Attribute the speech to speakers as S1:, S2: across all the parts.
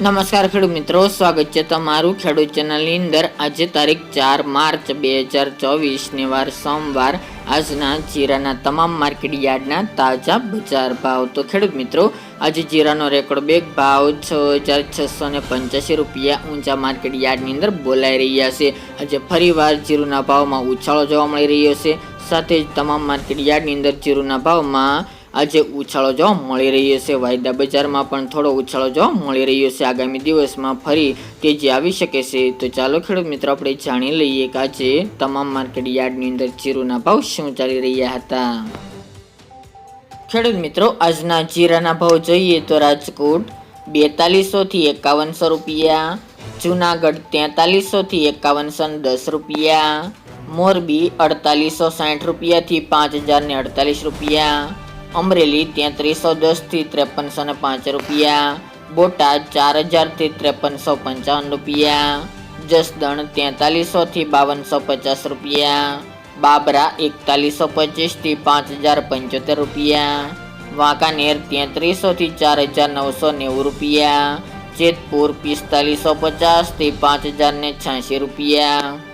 S1: નમસ્કાર ખેડૂત મિત્રો, સ્વાગત છે તમારું ખેડૂત ચેનલની અંદર. આજે તારીખ ચાર માર્ચ બે હજાર ચોવીસની વાર સોમવાર. આજના જીરાના તમામ માર્કેટ યાર્ડના તાજા બજાર ભાવ. તો ખેડૂત મિત્રો, આજે જીરાનો રેકોર્ડ બેગ ભાવ છ હજાર છસો ને પંચ્યાસી રૂપિયા ઊંચા માર્કેટ યાર્ડની અંદર બોલાઈ રહ્યા છે. આજે ફરીવાર જીરુના ભાવમાં ઉછાળો જોવા મળી રહ્યો છે. સાથે જ તમામ માર્કેટ યાર્ડની અંદર જીરુના ભાવમાં આજે ઉછાળો જોવા મળી રહ્યો છે. વાયદા બજારમાં પણ થોડો ઉછાળો જોવા મળી રહ્યો છે. આગામી દિવસમાં ફરી તેજી આવી શકે છે. તો ચાલો ખેડૂત મિત્રો, આપણે જાણી લઈએ કે આજે તમામ માર્કેટ યાર્ડની અંદર જીરુના ભાવ શું ચાલી રહ્યા હતા. ખેડૂત મિત્રો, આજના જીરાના ભાવ જોઈએ તો રાજકોટ બેતાલીસોથી એકાવનસો રૂપિયા, જુનાગઢ તેતાલીસોથી એકાવનસો દસ રૂપિયા, મોરબી અડતાલીસો સાઠ રૂપિયાથી પાંચ હજારને અડતાલીસ રૂપિયા અમરેલી તેત્રીસો દસથી ત્રેપનસો ને પાંચ રૂપિયા. બોટાદ ચાર હજારથી ત્રેપનસો પંચાવન રૂપિયા. જસદણ તેતાલીસોથી બાવનસો પચાસ રૂપિયા. બાબરા એકતાલીસો પચીસથી પાંચ હજાર પંચોતેર રૂપિયા. વાંકાનેર તેત્રીસોથી ચાર હજાર નવસો નેવું રૂપિયા. જેતપુર પિસ્તાલીસો પચાસથી પાંચ હજાર છ્યાસી રૂપિયા.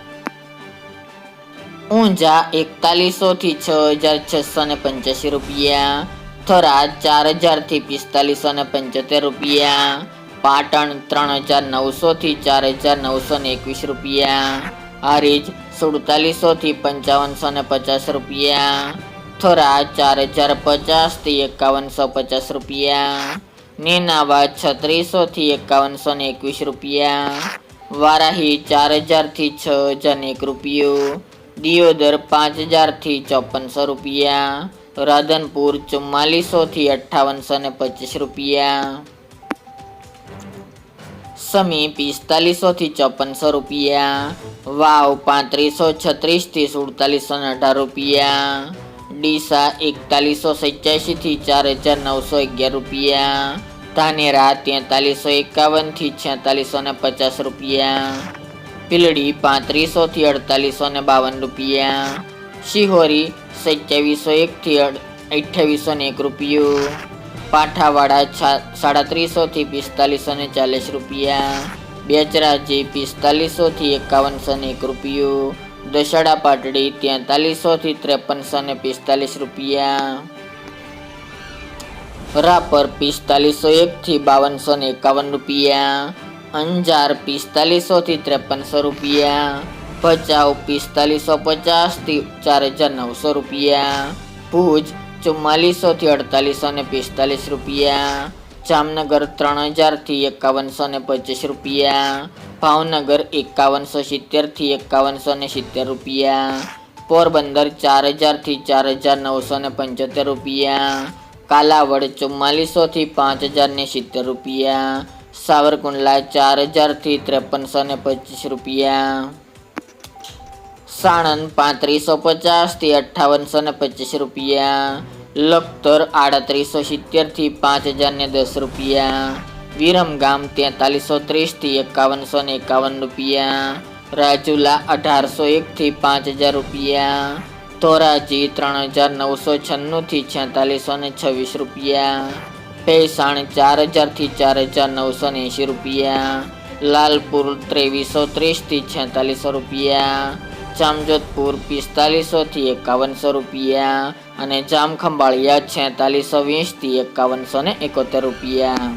S1: ઊંઝા એકતાલીસો થી છ હજાર છસો ને પંચ્યાસી રૂપિયા. થરાદ ચાર હજારથી પિસ્તાલીસો ને પંચોતેર રૂપિયા. પાટણ ત્રણ હજાર નવસો થી ચાર હજાર નવસો ને એકવીસ રૂપિયા. હરીજ સુડતાલીસો થી પંચાવનસો ને પચાસ રૂપિયા. થરાદ ચાર હજાર પચાસથી એકાવનસો પચાસ રૂપિયા. નેનાવા છત્રીસો થી એકાવનસો ને એકવીસ રૂપિયા. વારાહી ચાર હજારથી છ હજાર એક રૂપિયો. દિયોદર પાંચ હજારથી ચોપનસો રૂપિયા, રાધનપુર ચુમ્માલીસોથી અઠ્ઠાવનસો ને પચીસ રૂપિયા, સમી પિસ્તાલીસોથી ચોપનસો રૂપિયા, વાવ પાંત્રીસો છત્રીસથી સુડતાલીસો ને અઢાર રૂપિયા, ડીસા એકતાલીસો સત્યાસીથી ચાર હજાર નવસો અગિયાર રૂપિયા, ધાનેરા તેતાલીસો એકાવનથી છેતાલીસો ને પચાસ રૂપિયા પીલડી પાંત્રીસોથી અડતાલીસો ને બાવન રૂપિયા. શિહોરી સત્યાવીસો એકથી અઠ્યાવીસો ને એક રૂપિયું. પાઠાવાડા સાડત્રીસોથી પિસ્તાલીસો ને ચાલીસ રૂપિયા. બેચરાજી પિસ્તાલીસોથી એકાવનસો ને એક રૂપિયું. દશડા પાટડી તેતાલીસોથી ત્રેપનસો ને પિસ્તાલીસ રૂપિયા. રાપર પિસ્તાલીસો એકથી બાવનસો ને એકાવન રૂપિયા. અંજાર પિસ્તાલીસોથી ત્રેપનસો રૂપિયા. ભચાઉ પિસ્તાલીસો પચાસથી ચાર હજાર નવસો રૂપિયા. ભુજ ચુમ્માલીસોથી અડતાલીસો ને પિસ્તાલીસ રૂપિયા. જામનગર ત્રણ હજારથી એકાવનસો ને પચીસ રૂપિયા. ભાવનગર એકાવનસો સિત્તેરથી એકાવનસો ને સિત્તેર રૂપિયા. પોરબંદર ચાર હજારથી ચાર હજાર નવસો ને પંચોતેર રૂપિયા. કાલાવડ ચુમ્માલીસોથી પાંચ હજાર ને સિત્તેર રૂપિયા. સાવરકુંડલા ચાર હજારથી ત્રેપનસો ને પચીસ રૂપિયા. સાણંદ પાંત્રીસો પચાસથી અઠ્ઠાવનસો ને પચીસ રૂપિયા. લખતર આડત્રીસો સિત્તેરથી પાંચ હજાર ને દસ રૂપિયા. વિરમગામ તેતાલીસો ત્રીસથી એકાવનસો ને એકાવન રૂપિયા. રાજુલા અઢારસો એકથી પાંચ હજાર રૂપિયા. ધોરાજી ત્રણ હજાર નવસો છન્નુંથી છેતાલીસો ને છવ્વીસ રૂપિયા. ભેસાણ ચાર હજારથી ચાર હજાર નવસો ને એંશી રૂપિયા. લાલપુર ત્રેવીસો ત્રીસથી છેતાલીસો રૂપિયા. જામજોધપુર પિસ્તાલીસોથી એકાવનસો રૂપિયા. અને જામખંભાળિયા છેતાલીસો વીસથી એકાવનસો ને એકોતેર રૂપિયા.